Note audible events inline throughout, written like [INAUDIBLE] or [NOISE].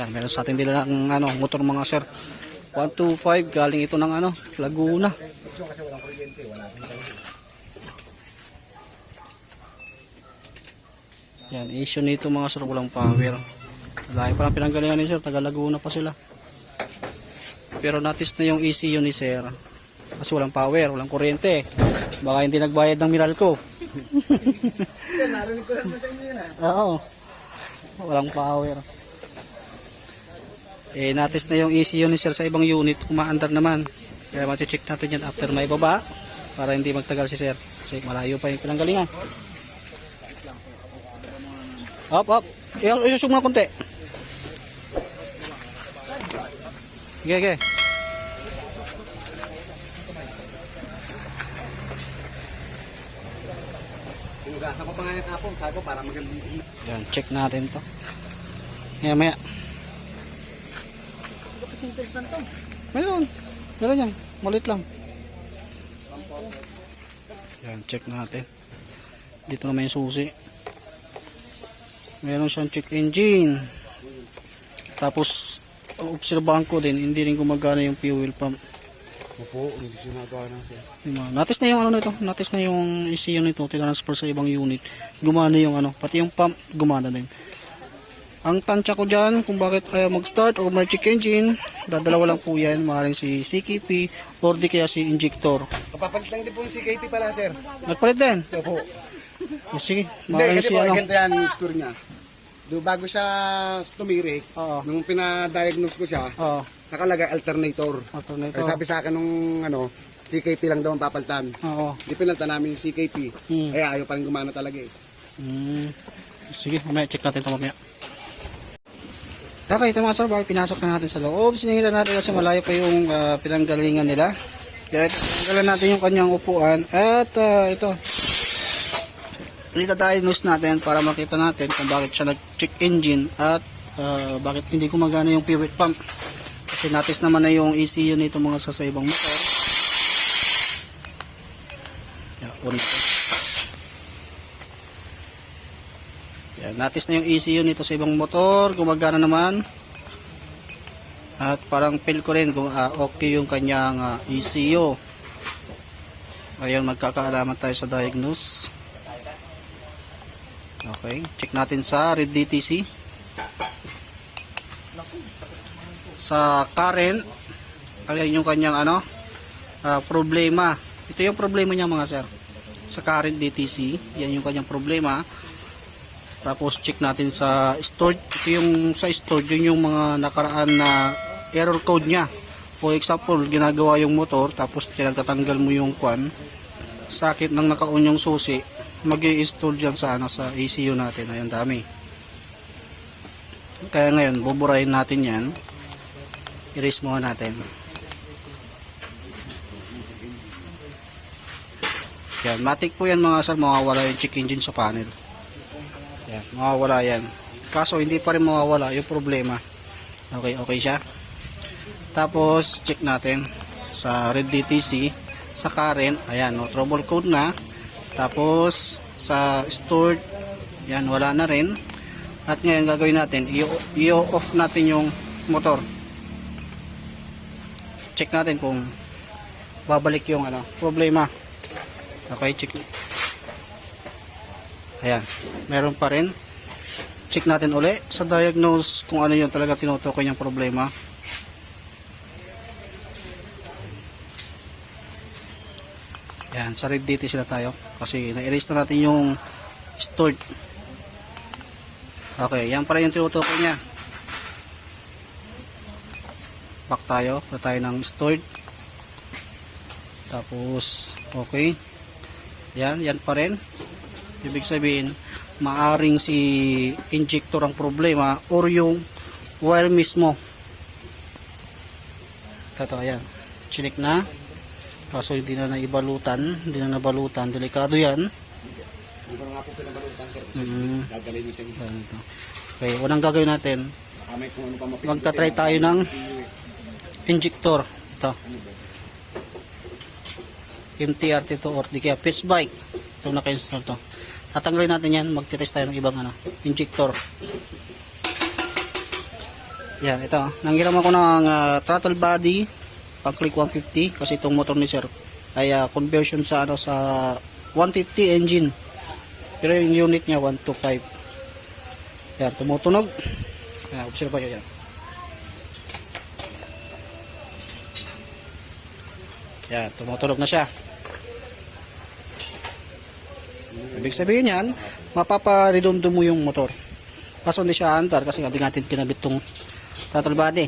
Ayan, meron sa ating dila ng ano, motor mga sir. 125 galing ito ng ano, Laguna. Yan, issue nito mga sir, walang power. Lahi pa lang pinanggalingan ni sir, taga Laguna pa sila. Pero natis na yung ECU ni sir. Kasi walang power, walang kuryente. Baka hindi nagbayad ng Miralco. [LAUGHS] Narinig ko lang sa inyo yun ah. Oo. Walang power. Eh, natis na yung ECU ni sir sa ibang unit, kumaandar naman. Kaya check natin yan after may baba para hindi magtagal si sir. Kasi malayo pa yung pinanggalingan. Hop, hop. I- isusog mo na konti. Okay, okay. Hinugasan ko pa nga yung kapong, sabi ko para magandang Yan, check natin to. Maya, maya. Meron. Meron yan. Malit lang. Yan, check natin. Dito naman yung susi. Meron siyang check engine. Tapos, obserbahan ko din, hindi rin gumagana yung fuel pump. Opo, hindi siya nagawa na siya. Diba? Natis na yung ano nito, natis na yung ECU nito, tinransfer sa ibang unit. Gumana yung ano, pati yung pump gumana din. Ang tansya ko dyan, kung bakit ayaw mag-start o may check engine, dadalawa lang po yan, maaaring si CKP or di kaya si injector. Kapapalit lang din po yung CKP pala, sir. Nagpalit din. Opo. O, sige, Hindi, maaaring kasi si po, ano. ganito yan yung story niya. Do, bago siya tumiri, Oo. nung pinadiagnose ko siya, Oo, nakalagay alternator. alternator. Kaya sabi sa akin nung ano, CKP lang daw ang papalitan. Oo. Di pinalta namin yung CKP. Hmm. Eh, ayaw pa rin gumana talaga eh. Hmm. Sige, mamaya check natin ito mamaya. Okay, ito mga sir, bago pinasok na natin sa loob, sinihila natin kasi malayo pa yung ah, pinanggalingan nila. Kaya tinanggalan natin yung kanyang upuan. At ah, ito, ita-diagnose natin para makita natin kung bakit siya nag-check engine at ah, bakit hindi gumagana yung pivot pump. Kasi natis naman na yung ECU nito mga sa ibang motor. Yeah, on. Yan, natis na yung ECU nito sa ibang motor, gumagana naman. At parang feel ko rin kung ah, okay yung kanyang ah, ECU. Ngayon magkakaalaman tayo sa diagnose. Okay, check natin sa Red DTC. Sa current, ayan yung kanyang ano, ah, problema. Ito yung problema niya mga sir. Sa current DTC, yan yung kanyang problema. Tapos check natin sa stored. Ito yung sa stored, yun yung mga nakaraan na error code niya. For example, ginagawa yung motor, tapos tinagtatanggal mo yung kwan, sakit ng naka-on yung susi, mag install dyan sa, ano, sa ECU natin. Ayan, dami. Kaya ngayon, buburahin natin yan. Erase muna natin. Yan, matik po yan mga sir, mawawala yung check engine sa panel. Yan, mawawala yan. Kaso hindi pa rin mawawala yung problema. Okay, okay siya. Tapos check natin sa Red DTC sa current, ayan, no, trouble code na. Tapos sa stored, yan wala na rin. At ngayon gagawin natin, i-off natin yung motor. Check natin kung babalik yung ano, problema. Okay, check. Ayan, meron pa rin. Check natin uli sa diagnose kung ano yung talaga tinutukoy niyang problema. Ayan, sa red dito sila tayo. Kasi na-erase na natin yung stored. Okay, yan pala yung tinutukoy niya. Back tayo. Punta tayo ng stored. Tapos, okay. Yan, yan pa rin. Ibig sabihin, maaring si injector ang problema or yung wire mismo. Ito, ayan. Chinik na. Kaso hindi na naibalutan. Hindi na nabalutan. Delikado yan. Na nga po pinabalutan, sir. Kasi Mm. dadalhin niyo siya. Okay, unang gagawin natin, ano magta-try tayo ng injector. Ito. MTRT to or di kaya pitch bike. Ito naka-install to. Tatanggalin natin yan, magtitest tayo ng ibang ano, injector. Yan, ito. Nanghiram ako ng ah, throttle body pang click 150 kasi itong motor ni sir ay ah, conversion sa ano sa 150 engine. Pero yung unit niya 125. Yan, tumutunog. Yan, observe kayo yan. Yan, tumutunog na siya. Ibig sabihin yan, mapaparedundum mo yung motor. Kaso hindi siya andar kasi hindi natin kinabit tong throttle body.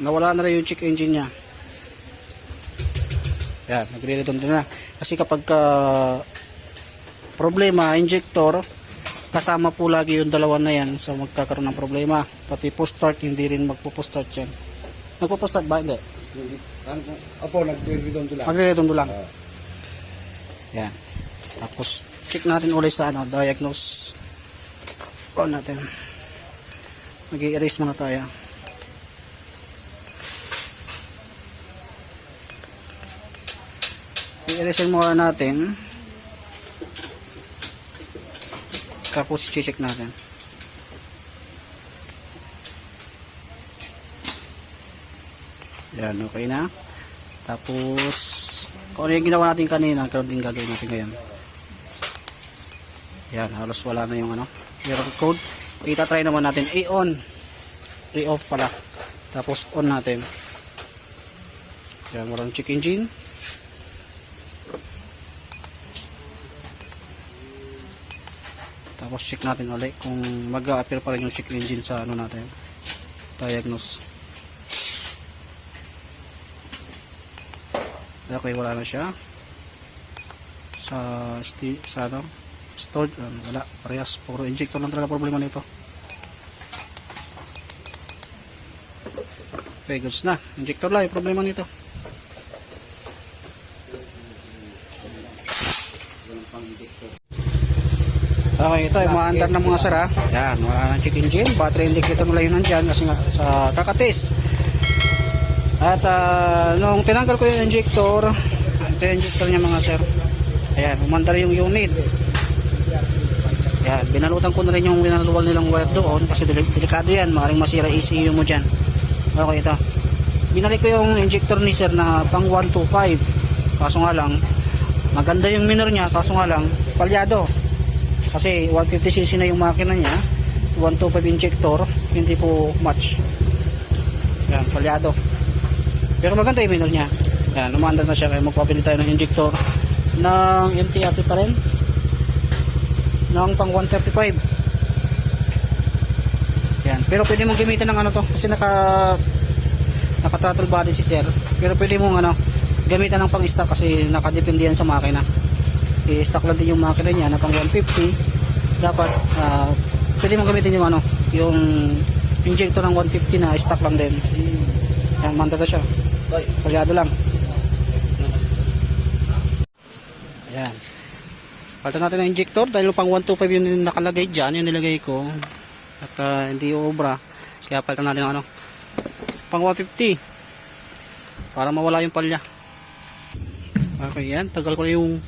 Nawala na rin yung check engine niya. Yan, nagre-redondo na. Kasi kapag ka problema, injector, kasama po lagi yung dalawa na yan sa magkakaroon ng problema. Pati post start, hindi rin magpo-post start yan. Magpo-post start ba? Hindi. Po? Opo, nagre-redondo lang. Magre-redondo lang. Ah. Yan. Tapos, check natin ulit sa ano, diagnose. On natin. Mag-i-erase muna tayo. I-erase muna natin. Tapos, check natin. Yan, okay na. Tapos, kung ano yung ginawa natin kanina, ganoon din gagawin natin ngayon. Yan, halos wala na yung ano, error code. Kita try naman natin i-on. I-off pala. Tapos on natin. Yan, walang check engine. Tapos check natin ulit kung mag-appear pa rin yung check engine sa ano natin. Diagnose. Okay, wala na siya. Sa sa ano? Stored, um, wala. Parehas. Puro injector lang talaga problema nito. Okay, goods na. Injector lang yung problema nito. Okay, ito yung mga andar ng mga sara. Yan, wala nang check engine. Battery indicator nila yun nandyan kasi nga sa kakatis. At ah, nung tinanggal ko yung injector, ito yung injector niya mga sir. Ayan, umandar yung unit. Ayan, binalutan ko na rin yung binaluwal nilang wire doon kasi deli- delikado yan, maaaring masira ECU mo dyan. Okay, ito. Binalik ko yung injector ni sir na pang 125. Kaso nga lang, maganda yung minor niya, kaso nga lang, palyado. Kasi 150cc na yung makina niya, 125 injector, hindi po match. Yan, palyado. Pero maganda yung minor niya. Yan, umandar na siya kaya magpapili tayo ng injector ng MTRT pa rin. Ng pang 135. Yan, pero pwede mong gamitin ng ano to kasi naka naka throttle body si sir. Pero pwede mong ano gamitan ng pang stock kasi nakadepende yan sa makina. I-stock lang din yung makina niya na pang 150. Dapat ah, pwede mong gamitin yung ano, yung injector ng 150 na stock lang din. Yan, manda na siya. Palyado lang. Ayan. Palitan natin ng injector dahil pang 125 yun yung nakalagay dyan, yung nilagay ko. At ah, hindi obra. Kaya palitan natin ng ano. Pang 150. Para mawala yung palya. Okay, yan. Tagal ko na yung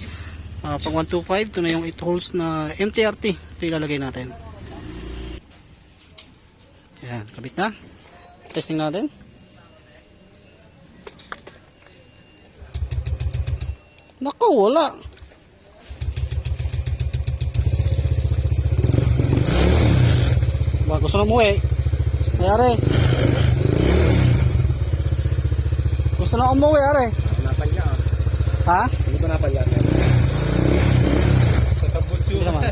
ah, pang 125. Ito na yung 8 holes na MTRT. Ito ilalagay natin. Yan, kabit na. Testing natin. Naku, wala. Ba, gusto na umuwi. Ayari. Gusto na umuwi, are. Napalya ah. Ha? Hindi ba napalya? Hindi naman.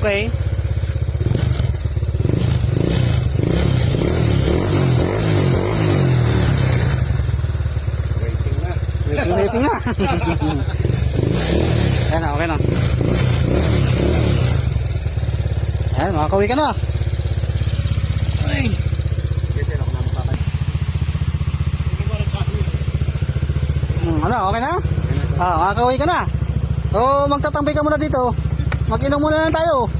Okay. Racing na. [LAUGHS] Ayan na, okay na. Ayan, makakauwi ka na. Ay. Hmm, ano, okay na? Ah, makakauwi ka na. O, magtatambay ka muna dito. Mag-inom muna lang tayo.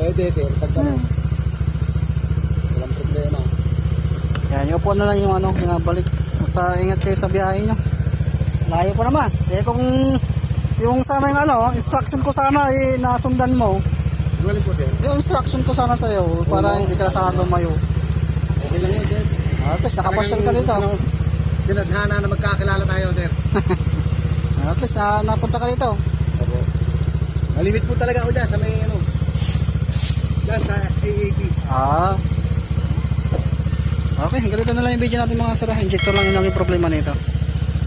Pwede sir. Pag Hmm. Walang problema. Yan, yung upuan na lang yung ano, binabalik. At ingat kayo sa biyahe nyo. Layo pa naman. Eh kung Yung sana yung ano, instruction ko sana eh, nasundan mo. Galing po, sir. Yung instruction ko sana sa'yo para hindi ka sana lumayo. Okay lang yun, sir. Ah, At least nakapasyal ka dito. Tinadhana na magkakilala tayo, sir. [LAUGHS] At least na, napunta ka dito. Opo. Malimit po talaga ako dyan sa may ano. Dyan sa AAP. Ah. Okay, ganito na lang yung video natin mga sir. Injector lang yun lang yung problema nito.